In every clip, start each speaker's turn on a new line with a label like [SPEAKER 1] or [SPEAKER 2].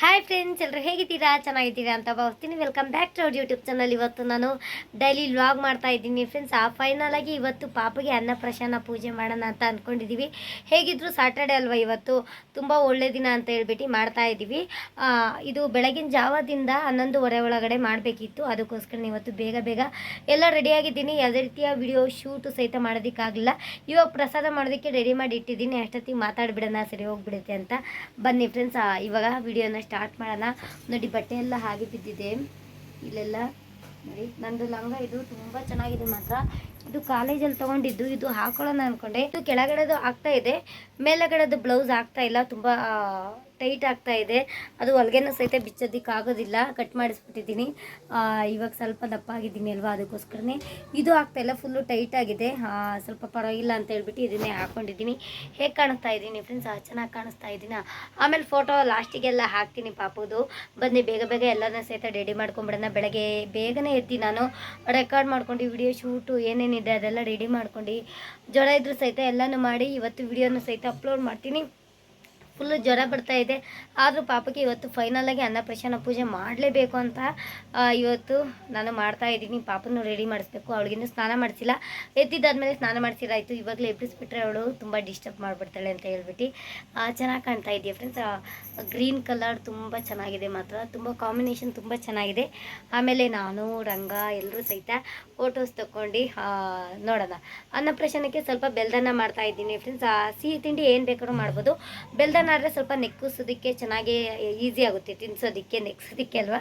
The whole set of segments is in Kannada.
[SPEAKER 1] ಹಾಯ್ ಫ್ರೆಂಡ್ಸ್ ಎಲ್ಲರೂ ಹೇಗಿದ್ದೀರಾ? ಚೆನ್ನಾಗಿದ್ದೀರಾ ಅಂತ ಭಾವಿಸ್ತೀನಿ. ವೆಲ್ಕಮ್ ಬ್ಯಾಕ್ ಟು ಅವ್ರ ಯೂಟ್ಯೂಬ್ ಚಾನಲ್ ಇವತ್ತು ನಾನು ಡೈಲಿ ವ್ಲಾಗ್ ಮಾಡ್ತಾ ಇದ್ದೀನಿ ಫ್ರೆಂಡ್ಸ್ ಆ ಫೈನಲಾಗಿ ಇವತ್ತು ಪಾಪಗೆ ಅನ್ನಪ್ರಶಾನ ಪೂಜೆ ಮಾಡೋಣ ಅಂತ ಅಂದ್ಕೊಂಡಿದ್ದೀವಿ ಹೇಗಿದ್ರು ಸಾಟರ್ಡೆ ಅಲ್ವಾ ಇವತ್ತು? ತುಂಬ ಒಳ್ಳೆ ದಿನ ಅಂತ ಹೇಳ್ಬಿಟ್ಟು ಮಾಡ್ತಾ ಇದ್ದೀವಿ. ಇದು ಬೆಳಗಿನ ಜಾವದಿಂದ ಹನ್ನೊಂದುವರೆ ಒಳಗಡೆ ಮಾಡಬೇಕಿತ್ತು. ಅದಕ್ಕೋಸ್ಕರ ಇವತ್ತು ಬೇಗ ಬೇಗ ಎಲ್ಲ ರೆಡಿಯಾಗಿದ್ದೀನಿ ಯಾವುದೇ ರೀತಿಯ ವಿಡಿಯೋ ಶೂಟು ಸಹಿತ ಮಾಡೋದಕ್ಕಾಗಲಿಲ್ಲ ಇವಾಗ ಪ್ರಸಾದ ಮಾಡೋದಕ್ಕೆ ರೆಡಿ ಮಾಡಿ ಇಟ್ಟಿದ್ದೀನಿ. ಅಷ್ಟೊತ್ತಿಗೆ ಮಾತಾಡಿಬಿಡೋಣ. ಸರಿ, ಹೋಗ್ಬಿಡುತ್ತೆ ಅಂತ. ಬನ್ನಿ ಫ್ರೆಂಡ್ಸ್ ಇವಾಗ ವಿಡಿಯೋನ ಸ್ಟಾರ್ಟ್ ಮಾಡೋಣ. ನೋಡಿ, ಬಟ್ಟೆ ಎಲ್ಲ ಹಾಗೆ ಬಿದ್ದಿದೆ. ಇಲ್ಲೆಲ್ಲ, ನೋಡಿ, ನಂದು ಲಂಗ ಇದು ತುಂಬ ಚೆನ್ನಾಗಿದೆ ಮಾತ್ರ. ಇದು ಕಾಲೇಜಲ್ಲಿ ತೊಗೊಂಡಿದ್ದು, ಇದು ಹಾಕೊಳ್ಳೋಣ ಅನ್ಕೊಂಡೆ. ಇದು ಕೆಳಗಡೆದು ಆಗ್ತಾ ಇದೆ, ಮೇಲಗಡೆದು ಬ್ಲೌಸ್ ಆಗ್ತಾ ಇಲ್ಲ, ತುಂಬ ಟೈಟ್ ಆಗ್ತಾ ಇದೆ. ಅದು ಹೊಲ್ಗೆನೂ ಸಹಿತ ಬಿಚ್ಚೋದಕ್ಕೆ ಆಗೋದಿಲ್ಲ. ಕಟ್ ಮಾಡಿಸ್ಬಿಟ್ಟಿದ್ದೀನಿ. ಇವಾಗ ಸ್ವಲ್ಪ ದಪ್ಪ ಆಗಿದ್ದೀನಿ ಅಲ್ವಾ ಅದಕ್ಕೋಸ್ಕರನೇ. ಇದು ಆಗ್ತಾ ಇಲ್ಲ ಫುಲ್ಲು ಟೈಟ್ ಆಗಿದೆ. ಸ್ವಲ್ಪ ಪರವಾಗಿಲ್ಲ ಅಂತ ಹೇಳ್ಬಿಟ್ಟು ಇದನ್ನೇ ಹಾಕೊಂಡಿದ್ದೀನಿ. ಹೇಗೆ ಕಾಣಿಸ್ತಾ ಇದ್ದೀನಿ ಫ್ರೆಂಡ್ಸ್ ಚೆನ್ನಾಗಿ ಕಾಣಿಸ್ತಾ ಇದ್ದೀನ ಆಮೇಲೆ ಫೋಟೋ ಲಾಸ್ಟಿಗೆಲ್ಲ ಹಾಕ್ತೀನಿ ಪಾಪದು. ಬನ್ನಿ, ಬೇಗ ಬೇಗ ಎಲ್ಲನೂ ಸಹಿತ ರೆಡಿ ಮಾಡ್ಕೊಂಬಿಡೋಣ. ಬೆಳಗ್ಗೆ ಬೇಗನೆ ಎದ್ದು ನಾನು ರೆಕಾರ್ಡ್ ಮಾಡ್ಕೊಂಡು ವಿಡಿಯೋ ಶೂಟು ಏನೇನಿದೆ ಅದೆಲ್ಲ ರೆಡಿ ಮಾಡ್ಕೊಂಡು ಜ್ವರ ಇದ್ರೂ ಸಹಿತ ಎಲ್ಲನೂ ಮಾಡಿ ಇವತ್ತು ವಿಡಿಯೋನು ಸಹಿತ ಅಪ್ಲೋಡ್ ಮಾಡ್ತೀನಿ. ಫುಲ್ಲು ಜ್ವರ ಬರ್ತಾ ಇದೆ. ಆದರೂ ಪಾಪಕ್ಕೆ ಇವತ್ತು ಫೈನಲಾಗಿ ಅನ್ನಪ್ರಶನ ಪೂಜೆ ಮಾಡಲೇಬೇಕು ಅಂತ ಇವತ್ತು ನಾನು ಮಾಡ್ತಾ ಇದ್ದೀನಿ. ಪಾಪನೂ ರೆಡಿ ಮಾಡಿಸ್ಬೇಕು. ಅವಳಿಗಿನ್ನೂ ಸ್ನಾನ ಮಾಡಿಸಿಲ್ಲ. ಎದ್ದಿದ್ದಾದ್ಮೇಲೆ ಸ್ನಾನ ಮಾಡಿಸಿರಾಯಿತು ಇವಾಗಲೇ ಎಬ್ಬಿಸ್ಬಿಟ್ರೆ ಅವಳು ತುಂಬ ಡಿಸ್ಟರ್ಬ್ ಮಾಡಿಬಿಡ್ತಾಳೆ ಅಂತ ಹೇಳ್ಬಿಟ್ಟು ಚೆನ್ನಾಗಿ ಕಾಣ್ತಾ ಇದೆಯಾ ಫ್ರೆಂಡ್ಸ್ ಗ್ರೀನ್ ಕಲರ್ ತುಂಬ ಚೆನ್ನಾಗಿದೆ ಮಾತ್ರ. ತುಂಬ ಕಾಂಬಿನೇಷನ್ ತುಂಬ ಚೆನ್ನಾಗಿದೆ. ಆಮೇಲೆ ನಾನು, ರಂಗ ಎಲ್ಲರೂ ಸಹಿತ ಫೋಟೋಸ್ ತಗೊಂಡು ನೋಡೋಣ. ಅನ್ನಪ್ರಶನಕ್ಕೆ ಸ್ವಲ್ಪ ಬೆಲ್ದನ್ನ ಮಾಡ್ತಾ ಇದ್ದೀನಿ ಫ್ರೆಂಡ್ಸ್ ಸಿಹಿ ತಿಂಡಿ ಏನು ಬೇಕಾದ್ರೂ ಮಾಡ್ಬೋದು. ಬೆಲ್ದನ್ನ ಆದರೆ ಸ್ವಲ್ಪ ನೆಕ್ಕಿಸೋದಕ್ಕೆ ಚೆನ್ನಾಗಿ ಈಸಿ ಆಗುತ್ತೆ, ತಿನ್ಸೋದಕ್ಕೆ, ನೆಕ್ಸೋದಕ್ಕೆ ಅಲ್ವಾ?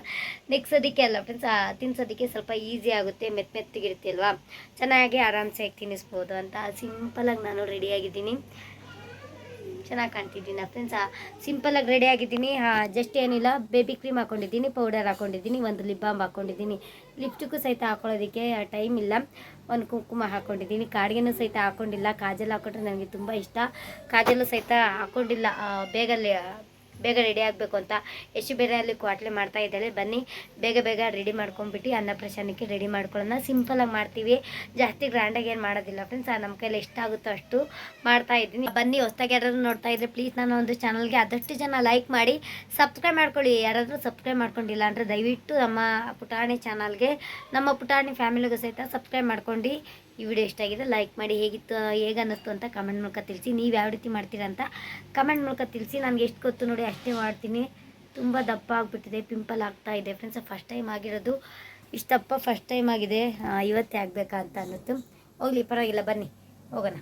[SPEAKER 1] ನೆಕ್ಸೋದಕ್ಕೆ ಅಲ್ಲ ಫ್ರೆಂಡ್ಸ್ ತಿನ್ಸೋದಕ್ಕೆ ಸ್ವಲ್ಪ ಈಸಿ ಆಗುತ್ತೆ ಮೆತ್ತ ಮೆತ್ತಗಿರುತ್ತೆ ಅಲ್ವಾ? ಚೆನ್ನಾಗಿ ಆರಾಮ್ಸೆ ತಿನ್ನಿಸ್ಬೋದು ಅಂತ ಸಿಂಪಲಾಗಿ ನಾನು ರೆಡಿಯಾಗಿದ್ದೀನಿ ಚೆನ್ನಾಗಿ ಕಾಣ್ತಿದ್ದೀನಿ ಫ್ರೆಂಡ್ಸ್ ಸಿಂಪಲಾಗಿ ರೆಡಿ ಆಗಿದ್ದೀನಿ. ಜಸ್ಟ್ ಏನಿಲ್ಲ ಬೇಬಿ ಕ್ರೀಮ್ ಹಾಕ್ಕೊಂಡಿದ್ದೀನಿ ಪೌಡರ್ ಹಾಕ್ಕೊಂಡಿದ್ದೀನಿ ಒಂದು ಲಿಪ್ ಬಾಮ್ ಹಾಕೊಂಡಿದ್ದೀನಿ. ಲಿಪ್ಸ್ಟಿಕ್ಕು ಸಹಿತ ಹಾಕ್ಕೊಳ್ಳೋದಕ್ಕೆ ಟೈಮ್ ಇಲ್ಲ. ಒಂದು ಕುಂಕುಮ ಹಾಕೊಂಡಿದ್ದೀನಿ ಕಾಡಿಗೆನೂ ಸಹಿತ ಹಾಕೊಂಡಿಲ್ಲ. ಕಾಜಲ್ ಹಾಕೊಂಡ್ರೆ ನನಗೆ ತುಂಬ ಇಷ್ಟ. ಕಾಜಲ್ಲು ಸಹಿತ ಹಾಕೊಂಡಿಲ್ಲ. ಬೇಗ ಬೇಗ ರೆಡಿ ಆಗಬೇಕು ಅಂತ ಎಷ್ಟು ಬೇರೆ ಅಲ್ಲಿ ಕ್ವಾಟ್ಲೆ ಮಾಡ್ತಾ ಇದ್ದಾಳೆ. ಬನ್ನಿ, ಬೇಗ ಬೇಗ ರೆಡಿ ಮಾಡ್ಕೊಂಡ್ಬಿಟ್ಟು ಅನ್ನಪ್ರಶಾನಕ್ಕೆ ರೆಡಿ ಮಾಡ್ಕೊಳ್ಳೋಣ. ಸಿಂಪಲಾಗಿ ಮಾಡ್ತೀವಿ. ಜಾಸ್ತಿ ಗ್ರ್ಯಾಂಡಾಗಿ ಏನು ಮಾಡೋದಿಲ್ಲ ಫ್ರೆಂಡ್ಸ್ ನಮ್ಮ ಕೈಲಿ ಎಷ್ಟಾಗುತ್ತೋ ಅಷ್ಟು ಮಾಡ್ತಾ ಇದ್ದೀನಿ. ಬನ್ನಿ, ಹೊಸ್ದಾಗಿ ಯಾರಾದರೂ ನೋಡ್ತಾ ಇದ್ರೆ ಪ್ಲೀಸ್ ನಾನು ಒಂದು ಚಾನಲ್ಗೆ ಆದಷ್ಟು ಜನ ಲೈಕ್ ಮಾಡಿ ಸಬ್ಸ್ಕ್ರೈಬ್ ಮಾಡ್ಕೊಳ್ಳಿ. ಯಾರಾದರೂ ಸಬ್ಸ್ಕ್ರೈಬ್ ಮಾಡ್ಕೊಂಡಿಲ್ಲ ಅಂದರೆ ದಯವಿಟ್ಟು ನಮ್ಮ ಪುಟಾಣಿ ಚಾನಲ್ಗೆ ನಮ್ಮ ಪುಟಾಣಿ ಫ್ಯಾಮಿಲಿಗೂ ಸಹಿತ ಸಬ್ಸ್ಕ್ರೈಬ್ ಮಾಡ್ಕೊಂಡು ಈ ವಿಡಿಯೋ ಇಷ್ಟ ಆಗಿದೆ ಲೈಕ್ ಮಾಡಿ ಹೇಗಿತ್ತು, ಹೇಗೆ ಅನ್ನಿಸ್ತು ಅಂತ ಕಮೆಂಟ್ ಮೂಲಕ ತಿಳಿಸಿ. ನೀವು ಯಾವ ರೀತಿ ಮಾಡ್ತೀರಾ ಅಂತ ಕಮೆಂಟ್ ಮೂಲಕ ತಿಳಿಸಿ. ನನಗೆ ಎಷ್ಟು ಗೊತ್ತು ನೋಡಿ ಅಷ್ಟೇ ಮಾಡ್ತೀನಿ. ತುಂಬ ದಪ್ಪ ಆಗಿಬಿಟ್ಟಿದೆ ಪಿಂಪಲ್ ಆಗ್ತಾ ಇದೆ. ಫ್ರೆಂಡ್ಸ್ ಫಸ್ಟ್ ಟೈಮ್ ಆಗಿರೋದು. ಇಷ್ಟು ದಪ್ಪ ಫಸ್ಟ್ ಟೈಮ್ ಆಗಿದೆ ಇವತ್ತೇ ಆಗಬೇಕಾ ಅಂತ ಅನ್ನಿಸ್ತು. ಹೋಗಲಿ, ಪರವಾಗಿಲ್ಲ, ಬನ್ನಿ. ಹೋಗೋಣ.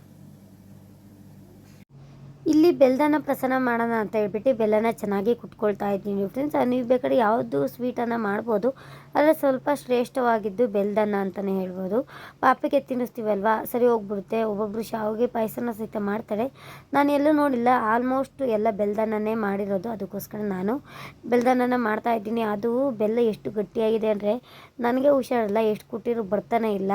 [SPEAKER 1] ಇಲ್ಲಿ ಬೆಲ್ಲನ ಪ್ರಸನ್ನ ಮಾಡೋಣ ಅಂತ ಹೇಳ್ಬಿಟ್ಟು ಬೆಲ್ಲನ ಚೆನ್ನಾಗಿ ಕುಟ್ಕೊಳ್ತಾ ಇದ್ದೀನಿ ಫ್ರೆಂಡ್ಸ್ ನೀವು ಬೇಕಾದ್ರೆ ಯಾವುದು ಸ್ವೀಟನ್ನು ಮಾಡ್ಬೋದು. ಆದರೆ ಸ್ವಲ್ಪ ಶ್ರೇಷ್ಠವಾಗಿದ್ದು ಬೆಲ್ದನ್ನ ಅಂತಲೇ ಹೇಳ್ಬೋದು. ಪಾಪಿಗೆ ತಿನ್ನಿಸ್ತೀವಲ್ವಾ? ಸರಿ ಹೋಗ್ಬಿಡುತ್ತೆ. ಒಬ್ಬೊಬ್ಬರು ಶಾವಿಗೆ ಪಾಯಸನ ಸಹಿತ ಮಾಡ್ತಾರೆ. ನಾನು ಎಲ್ಲೂ ನೋಡಿಲ್ಲ. ಆಲ್ಮೋಸ್ಟ್ ಎಲ್ಲ ಬೆಲ್ಲದನ್ನೇ ಮಾಡಿರೋದು. ಅದಕ್ಕೋಸ್ಕರ ನಾನು ಬೆಲ್ಲದನ್ನ ಮಾಡ್ತಾ ಇದ್ದೀನಿ. ಅದು ಬೆಲ್ಲ ಎಷ್ಟು ಗಟ್ಟಿಯಾಗಿದೆ ಅಂದರೆ ನನಗೆ ಹುಷಾರಿಲ್ಲ. ಎಷ್ಟು ಕುಟ್ಟಿದ್ರು ಬರ್ತಾನೆ ಇಲ್ಲ.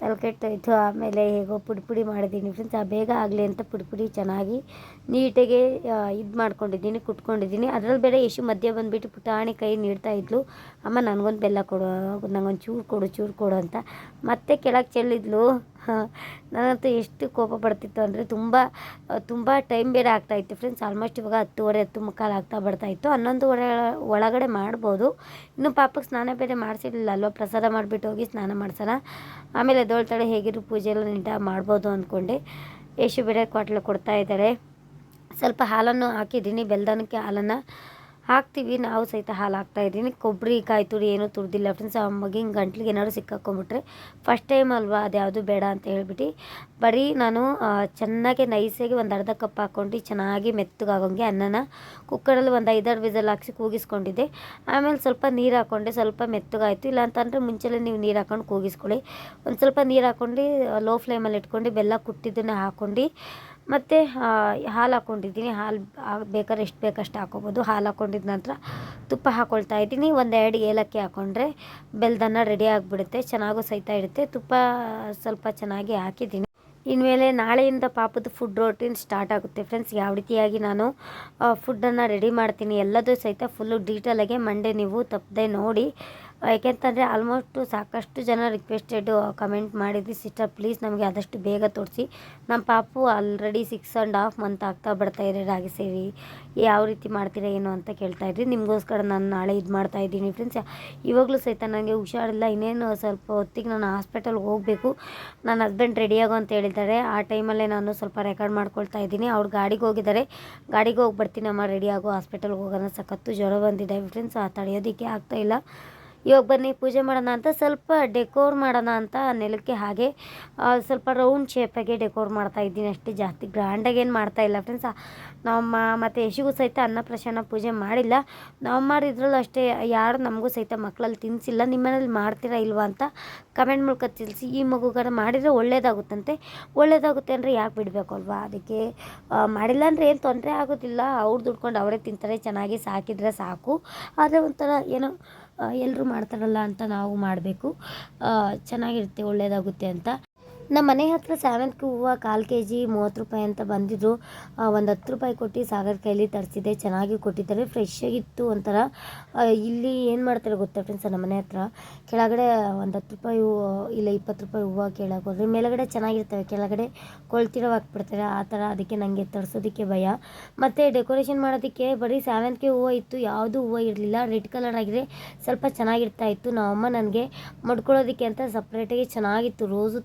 [SPEAKER 1] ತಲೆ ಕೆಟ್ಟೋಯ್ತು ಆಮೇಲೆ ಹೇಗೋ ಪುಡಿ ಪುಡಿ ಮಾಡಿದ್ದೀನಿ ಫ್ರೆಂಡ್ಸ್ ಆ ಬೇಗ ಆಗಲಿ ಅಂತ ಪುಡಿ ಪುಡಿ ಚೆನ್ನಾಗಿ ನೀಟಾಗಿ ಇದು ಮಾಡ್ಕೊಂಡಿದ್ದೀನಿ, ಕುಟ್ಕೊಂಡಿದ್ದೀನಿ. ಅದರಲ್ಲಿ ಬೇರೆ ಯಶು ಮಧ್ಯೆ ಬಂದುಬಿಟ್ಟು ಪುಟಾಣಿ ಕೈ ನೀಡ್ತಾ ಇದ್ಲು. ಅಮ್ಮ, ನನಗೊಂದು ಬೆಲ್ಲ ಕೊಡು ನನಗೊಂದು ಚೂರು ಕೊಡು ಚೂರು ಕೊಡು ಅಂತ. ಮತ್ತೆ ಕೆಳಗೆ ಚೆಲ್ಲಿದ್ಲು. ನನಗಂತೂ ಎಷ್ಟು ಕೋಪ ಬರ್ತಿತ್ತು ಅಂದರೆ ತುಂಬ ತುಂಬ ಟೈಮ್ ಬೇರೆ ಆಗ್ತಾಯಿತ್ತು ಫ್ರೆಂಡ್ಸ್ ಆಲ್ಮೋಸ್ಟ್ ಇವಾಗ ಹತ್ತುವರೆ, ಹತ್ತು ಮುಕ್ಕಾಲು ಆಗ್ತಾ ಬರ್ತಾಯಿತ್ತು ಹನ್ನೊಂದುವರೆ ಒಳಗಡೆ ಮಾಡ್ಬೋದು. ಇನ್ನು ಪಾಪಕ್ಕೆ ಸ್ನಾನ ಬೇರೆ ಮಾಡಿಸಿರ್ಲಿಲ್ಲ. ಅಲ್ವ ಪ್ರಸಾದ ಮಾಡಿಬಿಟ್ಟು ಹೋಗಿ ಸ್ನಾನ ಮಾಡ್ಸೋಣ. ಆಮೇಲೆ ಎದ್ದೊಳ್ತಾಳೆ ಹೇಗಿದ್ರು ಪೂಜೆ ಎಲ್ಲ ನೀಟಾಗಿ ಮಾಡ್ಬೋದು ಅಂದ್ಕೊಂಡೆ ಯಶು ಬೇರೆ ಕ್ವಾಟ್ಲು ಕೊಡ್ತಾ ಸ್ವಲ್ಪ ಹಾಲನ್ನು ಹಾಕಿದ್ದೀನಿ. ಬೆಲ್ದನಕ್ಕೆ ಹಾಲನ್ನು ಹಾಕ್ತೀವಿ. ನಾವು ಸಹಿತ ಹಾಲು ಹಾಕ್ತಾ ಇದ್ದೀನಿ. ಕೊಬ್ಬರಿ, ಕಾಯಿ ತುರಿ ಏನೂ ತುರಿದಿಲ್ಲ. ಫ್ರೆಂಡ್ಸ್ ಆ ಹಿಂಗೆ ಗಂಟ್ಲಿಗೆ ಏನಾದ್ರು ಸಿಕ್ಕಾಕೊಂಬಿಟ್ರೆ ಫಸ್ಟ್ ಟೈಮ್ ಅಲ್ವಾ? ಅದ್ಯಾವುದು ಬೇಡ ಅಂತ ಹೇಳ್ಬಿಟ್ಟು. ಬರೀ ನಾನು ಚೆನ್ನಾಗಿ ನೈಸಾಗಿ ಒಂದು ಅರ್ಧ ಕಪ್ ಹಾಕ್ಕೊಂಡು ಚೆನ್ನಾಗಿ ಮೆತ್ತಗಾಗೋಂಗೆ ಅನ್ನನ ಕುಕ್ಕರಲ್ಲಿ ಒಂದು ಐದಾರು ವಿಸಲ್ ಹಾಕ್ಸಿ ಕೂಗಿಸ್ಕೊಂಡಿದ್ದೆ. ಆಮೇಲೆ ಸ್ವಲ್ಪ ನೀರು ಹಾಕ್ಕೊಂಡೆ ಸ್ವಲ್ಪ ಮೆತ್ತಗಾಯಿತು. ಇಲ್ಲ ಅಂತಂದರೆ ಮುಂಚೆಲೇ ನೀವು ನೀರು ಹಾಕೊಂಡು ಕೂಗಿಸ್ಕೊಳ್ಳಿ. ಒಂದು ಸ್ವಲ್ಪ ನೀರು ಹಾಕ್ಕೊಂಡು ಲೋ ಫ್ಲೇಮಲ್ಲಿ ಇಟ್ಕೊಂಡು ಬೆಲ್ಲ ಕುಟ್ಟಿದ್ದನ್ನು ಹಾಕ್ಕೊಂಡು ಮತ್ತು ಹಾಲು ಹಾಕ್ಕೊಂಡಿದ್ದೀನಿ ಹಾಲು ಬೇಕಾದ್ರೆ ಎಷ್ಟು ಬೇಕಷ್ಟು ಹಾಕೋಬೋದು. ಹಾಲು ಹಾಕ್ಕೊಂಡಿದ ನಂತರ ತುಪ್ಪ ಹಾಕ್ಕೊಳ್ತಾ ಇದ್ದೀನಿ. ಒಂದೆರಡು ಏಲಕ್ಕಿ ಹಾಕ್ಕೊಂಡ್ರೆ ಬೆಲ್ಲದನ್ನ ರೆಡಿ ಆಗಿಬಿಡುತ್ತೆ. ಚೆನ್ನಾಗೂ ಸಹಿತ ಇಡುತ್ತೆ. ತುಪ್ಪ ಸ್ವಲ್ಪ ಚೆನ್ನಾಗಿ ಹಾಕಿದ್ದೀನಿ. ಇನ್ಮೇಲೆ ನಾಳೆಯಿಂದ ಪಾಪದ ಫುಡ್ ರೋಟೀನ್ ಸ್ಟಾರ್ಟ್ ಆಗುತ್ತೆ ಫ್ರೆಂಡ್ಸ್ ಯಾವ ರೀತಿಯಾಗಿ ನಾನು ಫುಡ್ಡನ್ನು ರೆಡಿ ಮಾಡ್ತೀನಿ ಎಲ್ಲದೂ ಸಹಿತ ಫುಲ್ಲು ಡೀಟೇಲಾಗೆ ಮಂಡೇ ನೀವು ತಪ್ಪದೆ ನೋಡಿ ಯಾಕೆಂತಂದರೆ ಆಲ್ಮೋಸ್ಟು ಸಾಕಷ್ಟು ಜನ ರಿಕ್ವೆಸ್ಟೆಡ್ ಕಮೆಂಟ್ ಮಾಡಿದ್ವಿ. ಸಿಸ್ಟರ್ ಪ್ಲೀಸ್ ನಮಗೆ ಆದಷ್ಟು ಬೇಗ ತೋರಿಸಿ. ನಮ್ಮ ಪಾಪು already six and half month ಆಗ್ತಾ ಬರ್ತಾ ಇದೆ. ರಾಗಿ ಸೇವಿ ಯಾವ ರೀತಿ ಮಾಡ್ತೀರಾ, ಏನು ಅಂತ ಕೇಳ್ತಾ ಇದ್ರಿ. ನಿಮಗೋಸ್ಕರ ನಾನು ನಾಳೆ ಇದು ಮಾಡ್ತಾ ಇದ್ದೀನಿ ಫ್ರೆಂಡ್ಸ್ ಇವಾಗಲೂ ಸಹಿತ ನನಗೆ ಹುಷಾರಿಲ್ಲ. ಇನ್ನೇನು ಸ್ವಲ್ಪ ಹೊತ್ತಿಗೆ ನಾನು ಹಾಸ್ಪಿಟಲ್ಗೆ ಹೋಗಬೇಕು. ನನ್ನ ಹಸ್ಬೆಂಡ್ ರೆಡಿಯಾಗು ಅಂತ ಹೇಳಿದ್ದಾರೆ. ಆ ಟೈಮಲ್ಲೇ ನಾನು ಸ್ವಲ್ಪ ರೆಕಾರ್ಡ್ ಮಾಡ್ಕೊಳ್ತಾ ಇದ್ದೀನಿ. ಅವ್ರು ಗಾಡಿಗೆ ಹೋಗಿದ್ದಾರೆ. ಗಾಡಿಗೆ ಹೋಗಿ ಬರ್ತೀನಮ್ಮ ರೆಡಿ ಆಗೋ. ಹಾಸ್ಪಿಟಲ್ಗೆ ಹೋಗೋಣ. ಸಖತ್ತು ಜ್ವರ ಬಂದಿದೆ. ಫ್ರೆಂಡ್ಸ್ ಆ ತಡೆಯೋದಕ್ಕೆ ಆಗ್ತಾಯಿಲ್ಲ ಇವಾಗ ಬನ್ನಿ, ಪೂಜೆ ಮಾಡೋಣ ಅಂತ ಸ್ವಲ್ಪ ಡೆಕೋರ್ ಮಾಡೋಣ ಅಂತ ನೆಲಕ್ಕೆ ಹಾಗೆ ಸ್ವಲ್ಪ ರೌಂಡ್ ಶೇಪಾಗೆ ಡೆಕೋರ್ ಮಾಡ್ತಾ ಇದ್ದೀನಿ ಅಷ್ಟೇ, ಜಾಸ್ತಿ ಗ್ರ್ಯಾಂಡಾಗಿ ಏನು ಮಾಡ್ತಾ ಇಲ್ಲ ಫ್ರೆಂಡ್ಸ್ ನಮ್ಮ ಮತ್ತು ಯಶಿಗೂ ಸಹಿತ ಅನ್ನಪ್ರಸನ್ನ ಪೂಜೆ ಮಾಡಿಲ್ಲ. ನಾವು ಮಾಡಿದ್ರಲ್ಲೂ ಅಷ್ಟೇ, ಯಾರು ನಮಗೂ ಸಹಿತ ಮಕ್ಕಳಲ್ಲಿ ತಿನ್ನಿಸಿಲ್ಲ ನಿಮ್ಮನೇಲಿ ಮಾಡ್ತೀರಾ ಇಲ್ವಾ ಅಂತ ಕಮೆಂಟ್ ಮೂಲಕ ತಿಳಿಸಿ, ಈ ಮಗುಗಾರ ಮಾಡಿದರೆ ಒಳ್ಳೇದಾಗುತ್ತಂತೆ. ಒಳ್ಳೇದಾಗುತ್ತೆ ಅಂದರೆ ಯಾಕೆ ಬಿಡಬೇಕು ಅಲ್ವಾ ಅದಕ್ಕೆ ಮಾಡಿಲ್ಲ ಅಂದರೆ ಏನು ತೊಂದರೆ ಆಗೋದಿಲ್ಲ. ಅವ್ರು ದುಡ್ಕೊಂಡು ಅವರೇ ತಿಂತಾರೆ, ಚೆನ್ನಾಗಿ ಸಾಕಿದರೆ ಸಾಕು. ಆದರೆ ಒಂಥರ ಏನೋ ಎಲ್ಲರೂ ಮಾಡ್ತಾರಲ್ಲ ಅಂತ ನಾವು ಮಾಡಬೇಕು. ಚೆನ್ನಾಗಿರುತ್ತೆ ಒಳ್ಳೆಯದಾಗುತ್ತೆ ಅಂತ. ನಮ್ಮ ಮನೆ ಹತ್ರ ಸೇವಂತಿಗೆ ಹೂವು ಕಾಲು ಕೆ ಜಿ ಮೂವತ್ತು ರೂಪಾಯಿ ಅಂತ ಬಂದಿದ್ರು. ಒಂದು ಹತ್ತು ರೂಪಾಯಿ ಕೊಟ್ಟು ಸಾಗರ್ ಕೈಲಿ ತರಿಸಿದೆ ಚೆನ್ನಾಗಿ ಕೊಟ್ಟಿದ್ದಾರೆ. ಫ್ರೆಶ್ ಆಗಿತ್ತು ಒಂಥರ. ಇಲ್ಲಿ ಏನು ಮಾಡ್ತಾರೆ ಗೊತ್ತಾ ಫ್ರೆಂಡ್ಸ್ ನಮ್ಮ ಮನೆ ಹತ್ರ? ಕೆಳಗಡೆ ಒಂದು ಹತ್ತು ರೂಪಾಯಿ ಹೂವು ಇಲ್ಲ ಇಪ್ಪತ್ತು ರೂಪಾಯಿ ಹೂವು ಕೇಳಕ್ಕೆ ಹೋದ್ರೆ ಮೇಲುಗಡೆ ಚೆನ್ನಾಗಿರ್ತವೆ. ಕೆಳಗಡೆ ಕೊಳ್ತಿರೋ ಹಾಕ್ಬಿಡ್ತಾರೆ. ಆ ಥರ ಅದಕ್ಕೆ ನನಗೆ ತರಿಸೋದಕ್ಕೆ ಭಯ. ಮತ್ತು ಡೆಕೋರೇಷನ್ ಮಾಡೋದಕ್ಕೆ ಬರೀ ಸೇವಂತಿಗೆ ಹೂವು ಇತ್ತು. ಯಾವುದೂ ಹೂವು ಇರಲಿಲ್ಲ. ರೆಡ್ ಕಲರ್ ಆಗಿದೆ. ಸ್ವಲ್ಪ ಚೆನ್ನಾಗಿರ್ತಾ ಇತ್ತು. ನಮ್ಮಮ್ಮ ನನಗೆ ಮಡ್ಕೊಳ್ಳೋದಕ್ಕೆ ಅಂತ ಸಪ್ರೇಟಾಗಿ ಚೆನ್ನಾಗಿತ್ತು. ರೋಸು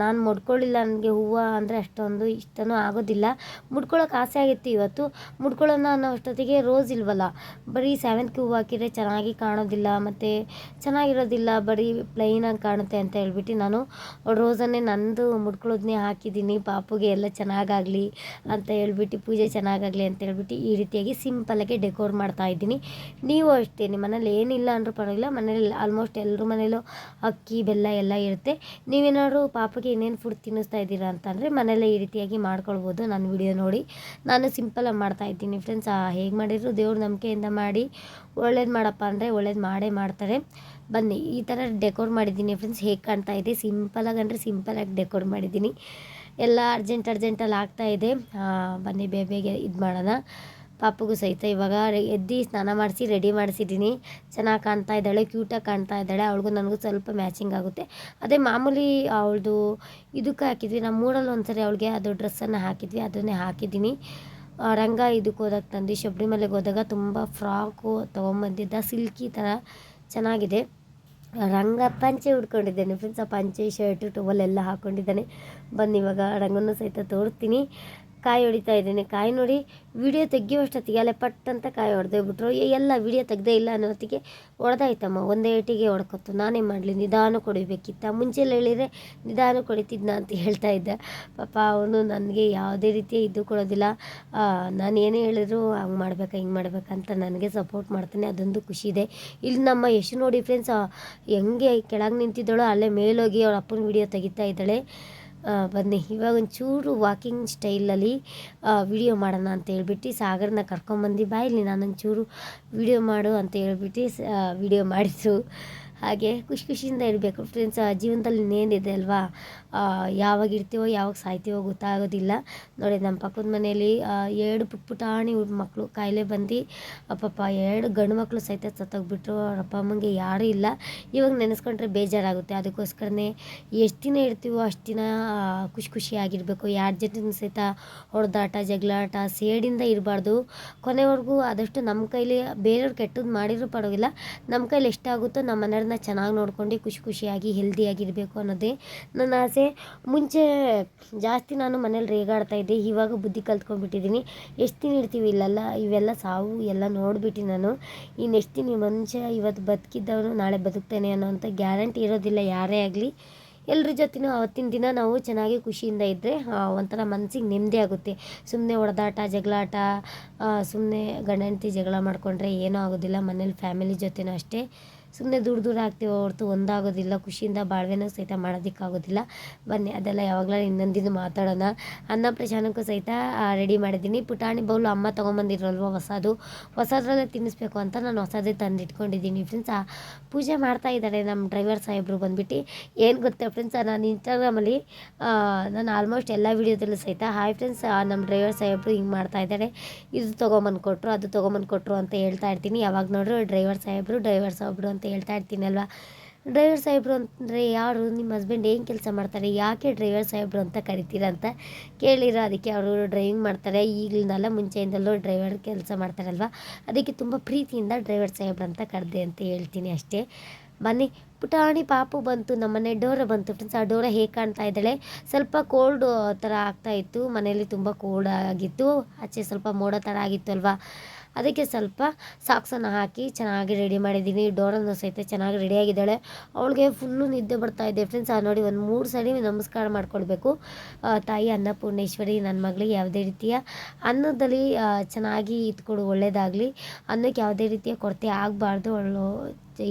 [SPEAKER 1] ನಾನು ಮುಡ್ಕೊಳ್ಳಿಲ್ಲ ನನಗೆ ಹೂವು ಅಂದರೆ ಅಷ್ಟೊಂದು ಇಷ್ಟನೂ ಆಗೋದಿಲ್ಲ. ಮುಡ್ಕೊಳ್ಳೋಕೆ ಆಸೆ ಆಗಿತ್ತು ಇವತ್ತು. ಮುಡ್ಕೊಳ್ಳೋಣ ಅನ್ನೋ ಅಷ್ಟೊತ್ತಿಗೆ ರೋಸ್ ಇಲ್ವಲ್ಲ? ಬರೀ ಸೇವಂತಿಗೆ ಹೂವು ಹಾಕಿದರೆ ಚೆನ್ನಾಗಿ ಕಾಣೋದಿಲ್ಲ, ಮತ್ತು ಚೆನ್ನಾಗಿರೋದಿಲ್ಲ, ಬರೀ ಪ್ಲೈನಾಗಿ ಕಾಣುತ್ತೆ ಅಂತ ಹೇಳ್ಬಿಟ್ಟು ನಾನು ರೋಸನ್ನೇ ನಂದು ಮುಡ್ಕೊಳ್ಳೋದನ್ನೇ ಹಾಕಿದ್ದೀನಿ. ಪಾಪುಗೆ ಎಲ್ಲ ಚೆನ್ನಾಗಾಗಲಿ ಅಂತ ಹೇಳ್ಬಿಟ್ಟು, ಪೂಜೆ ಚೆನ್ನಾಗಾಗಲಿ ಅಂತ ಹೇಳ್ಬಿಟ್ಟು ಈ ರೀತಿಯಾಗಿ ಸಿಂಪಲಾಗಿ ಡೆಕೋರ್ ಮಾಡ್ತಾ ಇದ್ದೀನಿ. ನೀವು ಅಷ್ಟೇ ನಿಮ್ಮ ಮನೇಲಿ ಏನಿಲ್ಲ ಅಂದರೂ ಪರವಾಗಿಲ್ಲ. ಮನೇಲಿ ಆಲ್ಮೋಸ್ಟ್ ಎಲ್ಲರ ಮನೇಲೂ ಅಕ್ಕಿ, ಬೆಲ್ಲ ಎಲ್ಲ ಇರುತ್ತೆ. ನೀವೇನಾದ್ರು ಪಾಪಕ್ಕೆ ಏನೇನು ಫುಡ್ ತಿನ್ನಿಸ್ತಾ ಇದ್ದೀರಾ ಅಂತಂದರೆ ಮನೆಯಲ್ಲೇ ಈ ರೀತಿಯಾಗಿ ಮಾಡ್ಕೊಳ್ಬೋದು ನನ್ನ ವಿಡಿಯೋ ನೋಡಿ. ನಾನು ಸಿಂಪಲಾಗಿ ಮಾಡ್ತಾ ಇದ್ದೀನಿ ಫ್ರೆಂಡ್ಸ್ ಹೇಗೆ ಮಾಡಿದ್ರು? ದೇವ್ರ ನಂಬಿಕೆಯಿಂದ ಮಾಡಿ. ಒಳ್ಳೇದು ಮಾಡಪ್ಪ ಅಂದರೆ ಒಳ್ಳೇದು ಮಾಡೇ ಮಾಡ್ತಾರೆ. ಬನ್ನಿ, ಈ ಥರ ಡೆಕೋರ್ ಮಾಡಿದ್ದೀನಿ ಫ್ರೆಂಡ್ಸ್ ಹೇಗೆ ಕಾಣ್ತಾ ಇದೆ? ಸಿಂಪಲಾಗಿ ಅಂದರೆ ಸಿಂಪಲಾಗಿ ಡೆಕೋರ್ ಮಾಡಿದ್ದೀನಿ. ಎಲ್ಲ ಅರ್ಜೆಂಟ್ ಅರ್ಜೆಂಟಲ್ಲಿ ಆಗ್ತಾಯಿದೆ ಬನ್ನಿ, ಬೇಬೇಗೆ ಇದು ಮಾಡೋಣ. ಪಾಪುಗೂ ಸಹಿತ ಇವಾಗ ಎದ್ದು ಸ್ನಾನ ಮಾಡಿಸಿ, ರೆಡಿ ಮಾಡಿಸಿದ್ದೀನಿ. ಚೆನ್ನಾಗಿ ಕಾಣ್ತಾ ಇದ್ದಾಳೆ ಕ್ಯೂಟಾಗಿ ಕಾಣ್ತಾ ಇದ್ದಾಳೆ. ಅವಳಿಗೂ ನನಗೂ ಸ್ವಲ್ಪ ಮ್ಯಾಚಿಂಗ್ ಆಗುತ್ತೆ. ಅದೇ ಮಾಮೂಲಿ ಅವಳದು ಇದಕ್ಕೆ ಹಾಕಿದ್ವಿ. ನಮ್ಮ ಮೂರಲ್ಲಿ ಒಂದ್ಸರಿ ಅವಳಿಗೆ ಅದು ಡ್ರೆಸ್ಸನ್ನು ಹಾಕಿದ್ವಿ. ಅದನ್ನೇ ಹಾಕಿದ್ದೀನಿ. ರಂಗ ಇದಕ್ಕೆ ಹೋದಾಗ ತಂದು ಶಬರಿಮಲೆಗೆ ಹೋದಾಗ ತುಂಬ ಫ್ರಾಕು ತೊಗೊಂಬಂದಿದ್ದ. ಸಿಲ್ಕಿ ಥರ ಚೆನ್ನಾಗಿದೆ. ರಂಗ ಪಂಚೆ ಉಟ್ಕೊಂಡಿದ್ದೇನೆ ಫ್ರೆಂಡ್ಸ್ ಆ ಪಂಚೆ ಶರ್ಟು ಟವಲ್ ಎಲ್ಲ ಹಾಕ್ಕೊಂಡಿದ್ದಾನೆ ಬಂದು ಇವಾಗ ರಂಗನೂ ಸಹಿತ ತೋರಿಸ್ತೀನಿ. ಕಾಯಿ ಹೊಡಿತಾ ಇದ್ದೀನಿ. ಕಾಯಿ ನೋಡಿ ವಿಡಿಯೋ ತೆಗಿಯೋಷ್ಟೊತ್ತಿಗೆ ಅಲ್ಲೇ ಪಟ್ ಅಂತ ಕಾಯಿ ಹೊಡೆದೋಗ್ಬಿಟ್ರು ಎಲ್ಲ ವಿಡಿಯೋ ತೆಗ್ದೇ ಇಲ್ಲ ಅನ್ನೋ ಹೊತ್ತಿಗೆ ಹೊಡೆದಾಯ್ತಮ್ಮ ಒಂದೇ ಏಟಿಗೆ ಹೊಡ್ಕೊತು ನಾನೇ ಮಾಡಲಿ, ನಿಧಾನ ಕೊಡಿಬೇಕಿತ್ತ. ಮುಂಚೆಲ್ಲ ಹೇಳಿದರೆ, ನಿಧಾನ ಕೊಡಿತಿದ್ನ ಅಂತ ಹೇಳ್ತಾ ಇದ್ದೆ. ಪಾಪ ಅವನು ನನಗೆ ಯಾವುದೇ ರೀತಿಯ ಇದು ಕೊಡೋದಿಲ್ಲ. ನಾನು ಏನೇ ಹೇಳಿದ್ರು ಹಂಗೆ ಮಾಡ್ಬೇಕು, ಹಿಂಗೆ ಮಾಡ್ಬೇಕಂತ ನನಗೆ ಸಪೋರ್ಟ್ ಮಾಡ್ತಾನೆ. ಅದೊಂದು ಖುಷಿ ಇದೆ. ಇಲ್ಲಿ ನಮ್ಮ ಯಶು ನೋಡಿ ಫ್ರೆಂಡ್ಸ್ ಹೆಂಗೆ ಕೆಳಗೆ ನಿಂತಿದ್ದಾಳೋ ಅಲ್ಲೇ ಮೇಲೋಗಿ ಅವಳ ಅಪ್ಪನ ವಿಡಿಯೋ ತೆಗಿತಾ ಇದ್ದಾಳೆ. ಬನ್ನಿ. ಇವಾಗ ಒಂಚೂರು ವಾಕಿಂಗ್ ಸ್ಟೈಲಲ್ಲಿ ವಿಡಿಯೋ ಮಾಡೋಣ ಅಂತ ಹೇಳ್ಬಿಟ್ಟು ಸಾಗರನ ಕರ್ಕೊಂಬಂದು ಬಾಯಿಲಿ ನಾನೊಂಚೂರು ವಿಡಿಯೋ ಮಾಡು ಅಂತ ಹೇಳ್ಬಿಟ್ಟು ವಿಡಿಯೋ ಮಾಡಿದ್ರು ಹಾಗೆ ಖುಷಿ ಖುಷಿಯಿಂದ ಇರಬೇಕು. ಫ್ರೆಂಡ್ಸ್ ಜೀವನದಲ್ಲಿ ಇನ್ನೇನಿದೆ ಅಲ್ವಾ? ಯಾವಾಗ ಇರ್ತೀವೋ, ಯಾವಾಗ ಸಾಯ್ತೀವೋ ಗೊತ್ತಾಗೋದಿಲ್ಲ. ನೋಡಿ, ನಮ್ಮ ಪಕ್ಕದ ಮನೆಯಲ್ಲಿ ಎರಡು ಪುಟ್ ಪುಟಾಣಿ ಮಕ್ಕಳು ಕಾಯಿಲೆ ಬಂದು ಪಾಪ ಎರಡು ಗಂಡು ಮಕ್ಕಳು ಸಹಿತ ಸತ್ತೋಗ್ಬಿಟ್ರು. ಅವ್ರ ಅಪ್ಪ ಅಮ್ಮಂಗೆ ಯಾರೂ ಇಲ್ಲ. ಇವಾಗ ನೆನೆಸ್ಕೊಂಡ್ರೆ ಬೇಜಾರಾಗುತ್ತೆ. ಅದಕ್ಕೋಸ್ಕರನೇ ಎಷ್ಟು ದಿನ ಇರ್ತೀವೋ ಅಷ್ಟು ದಿನ ಖುಷಿ ಖುಷಿಯಾಗಿರಬೇಕು ಯಾರ ಜೊತೆ ಸಹಿತ ಹೊಡೆದಾಟ, ಜಗಳಾಟ, ಸೇಡಿಂದ ಇರಬಾರ್ದು. ಕೊನೆವರೆಗೂ ಆದಷ್ಟು ನಮ್ಮ ಕೈಲಿ ಬೇರೆಯವ್ರು ಕೆಟ್ಟದ್ದು ಮಾಡಿದರೂ ಪರವಾಗಿಲ್ಲ. ನಮ್ಮ ಕೈಲಿ ಎಷ್ಟಾಗುತ್ತೋ ನಮ್ಮ ಮನೆಯವ್ರನ್ನ ಚೆನ್ನಾಗಿ ನೋಡ್ಕೊಂಡು ಖುಷಿ ಖುಷಿಯಾಗಿ ಹೆಲ್ದಿಯಾಗಿರಬೇಕು ಅನ್ನೋದೇ ನನ್ನ ಆಸೆ. ಮುಂಚೆ ಜಾಸ್ತಿ ನಾನು ಮನೇಲಿ ರೇಗಾಡ್ತಾ ಇದ್ದೆ, ಇವಾಗ ಬುದ್ಧಿ ಕಲ್ತ್ಕೊಂಡ್ಬಿಟ್ಟಿದ್ದೀನಿ. ಎಷ್ಟು ದಿನ ಇರ್ತೀವಿ ಇಲ್ಲೆಲ್ಲ, ಇವೆಲ್ಲ ಸಾವು ಎಲ್ಲ ನೋಡಿಬಿಟ್ಟು ನಾನು ಇನ್ನು ಎಷ್ಟು ದಿನ ಮುಂಚೆ ಇವತ್ತು ಬದುಕಿದ್ದವನು ನಾಳೆ ಬದುಕ್ತಾನೆ ಅನ್ನೋವಂಥ ಗ್ಯಾರಂಟಿ ಇರೋದಿಲ್ಲ, ಯಾರೇ ಆಗಲಿ. ಎಲ್ಲರ ಜೊತೆನೂ ಅವತ್ತಿನ ದಿನ ನಾವು ಚೆನ್ನಾಗಿ ಖುಷಿಯಿಂದ ಇದ್ದರೆ ಒಂಥರ ಮನಸ್ಸಿಗೆ ನೆಮ್ಮದಿ ಆಗುತ್ತೆ. ಸುಮ್ಮನೆ ಹೊಡೆದಾಟ, ಜಗಳಾಟ ಸುಮ್ಮನೆ ಗಂಡ ಜಗಳ ಮಾಡಿಕೊಂಡ್ರೆ ಏನೂ ಆಗೋದಿಲ್ಲ, ಮನೇಲಿ ಫ್ಯಾಮಿಲಿ ಜೊತೆನೂ ಅಷ್ಟೇ. ಸುಮ್ಮನೆ ದೂರ ದೂರ ಆಗ್ತೀವಿ ಹೊರತು ಒಂದಾಗೋದಿಲ್ಲ, ಖುಷಿಯಿಂದ ಬಾಳ್ವೆನೂ ಸಹಿತ ಮಾಡೋದಕ್ಕಾಗೋದಿಲ್ಲ. ಬನ್ನಿ, ಅದೆಲ್ಲ ಯಾವಾಗಲೂ ಇನ್ನೊಂದಿನ ಮಾತಾಡೋಣ. ಅನ್ನ ಪ್ರಶಾನಕ್ಕೂ ಸಹಿತ ರೆಡಿ ಮಾಡಿದ್ದೀನಿ. ಪುಟಾಣಿ ಬೌಲು ಅಮ್ಮ ತೊಗೊಂಬಂದಿರಲ್ವ ಹೊಸದು. ಹೊಸದ್ರಲ್ಲೇ ತಿನ್ನಿಸ್ಬೇಕು ಅಂತ ನಾನು ಹೊಸದೇ ತಂದಿಟ್ಕೊಂಡಿದ್ದೀನಿ ಫ್ರೆಂಡ್ಸ್ ಪೂಜೆ ಮಾಡ್ತಾ ಇದ್ದಾರೆ ನಮ್ಮ ಡ್ರೈವರ್ ಸಾಹೇಬರು ಬಂದ್ಬಿಟ್ಟು. ಏನು ಗೊತ್ತಾ ಫ್ರೆಂಡ್ಸ್ ನಾನು ಇನ್ಸ್ಟಾಗ್ರಾಮಲ್ಲಿ ನಾನು ಆಲ್ಮೋಸ್ಟ್ ಎಲ್ಲ ವೀಡಿಯೋದಲ್ಲೂ ಸಹಿತ ಹಾಯ್ ಫ್ರೆಂಡ್ಸ್ ನಮ್ಮ ಡ್ರೈವರ್ ಸಾಹೇಬರು ಹಿಂಗೆ ಮಾಡ್ತಾ ಇದ್ದಾರೆ. ಇದು ತೊಗೊಂಬಂದು ಕೊಟ್ಟರು ಅದು ತೊಗೊಂಬಂದು ಕೊಟ್ಟರು ಅಂತ ಹೇಳ್ತಾ ಇರ್ತೀನಿ. ಯಾವಾಗ ನೋಡ್ರು ಡ್ರೈವರ್ ಸಾಹೇಬರು ಡ್ರೈವರ್ ಸಾಹೇಬರು ಅಂತ ಹೇಳ್ತಾ ಇರ್ತೀನಿ ಅಲ್ವಾ ಡ್ರೈವರ್ ಸಾಹೇಬ್ರು ಅಂದರೆ ಯಾರು? ನಿಮ್ಮ ಹಸ್ಬೆಂಡ್ ಏನು ಕೆಲಸ ಮಾಡ್ತಾರೆ? ಯಾಕೆ ಡ್ರೈವರ್ ಸಾಹೇಬ್ರು ಅಂತ ಕರಿತೀರ ಅಂತ ಕೇಳಿರೋ? ಅದಕ್ಕೆ ಅವರು ಡ್ರೈವಿಂಗ್ ಮಾಡ್ತಾರೆ. ಈಗಲಿಂದಲ್ಲ ಮುಂಚೆಯಿಂದಲೂ ಡ್ರೈವರ್ ಕೆಲಸ ಮಾಡ್ತಾರಲ್ವ? ಅದಕ್ಕೆ ತುಂಬ ಪ್ರೀತಿಯಿಂದ ಡ್ರೈವರ್ ಸಾಹೇಬ್ರು ಅಂತ ಕರೆದೆ ಅಂತ ಹೇಳ್ತೀನಿ ಅಷ್ಟೇ. ಬನ್ನಿ, ಪುಟಾಣಿ ಪಾಪು ಬಂತು, ನಮ್ಮನೆ ಡೋರ ಬಂತು. ಫ್ರೆಂಡ್ಸ್ ಆ ಡೋರ ಹೇಗೆ ಕಾಣ್ತಾ ಇದ್ದಾಳೆ? ಸ್ವಲ್ಪ ಕೋಲ್ಡ್ ಥರ ಆಗ್ತಾಯಿತ್ತು ಮನೆಯಲ್ಲಿ ತುಂಬ ಕೋಲ್ಡ್ ಆಗಿತ್ತು. ಆಚೆ ಸ್ವಲ್ಪ ಮೋಡ ಥರ ಆಗಿತ್ತು ಅಲ್ವಾ ಅದಕ್ಕೆ ಸ್ವಲ್ಪ ಸಾಕ್ಸನ್ನು ಹಾಕಿ ಚೆನ್ನಾಗಿ ರೆಡಿ ಮಾಡಿದ್ದೀನಿ. ಡೋರನ್ನು ಸಹಿತ ಚೆನ್ನಾಗಿ ರೆಡಿಯಾಗಿದ್ದಾಳೆ ಅವಳಿಗೆ ಫುಲ್ಲು ನಿದ್ದೆ ಬರ್ತಾ ಇದೆ. ಫ್ರೆಂಡ್ಸ್ ಆ ನೋಡಿ ಒಂದು ಮೂರು ಸರಿ ನಮಸ್ಕಾರ ಮಾಡ್ಕೊಳ್ಬೇಕು. ತಾಯಿ ಅನ್ನಪೂರ್ಣೇಶ್ವರಿ ನನ್ನ ಮಗಳಿಗೆ ಯಾವುದೇ ರೀತಿಯ ಅನ್ನದಲ್ಲಿ ಚೆನ್ನಾಗಿ ಇದ್ಕೊಡು ಒಳ್ಳೆಯದಾಗಲಿ ಅನ್ನಕ್ಕೆ ಯಾವುದೇ ರೀತಿಯ ಕೊರತೆ ಆಗಬಾರ್ದು. ಅವಳು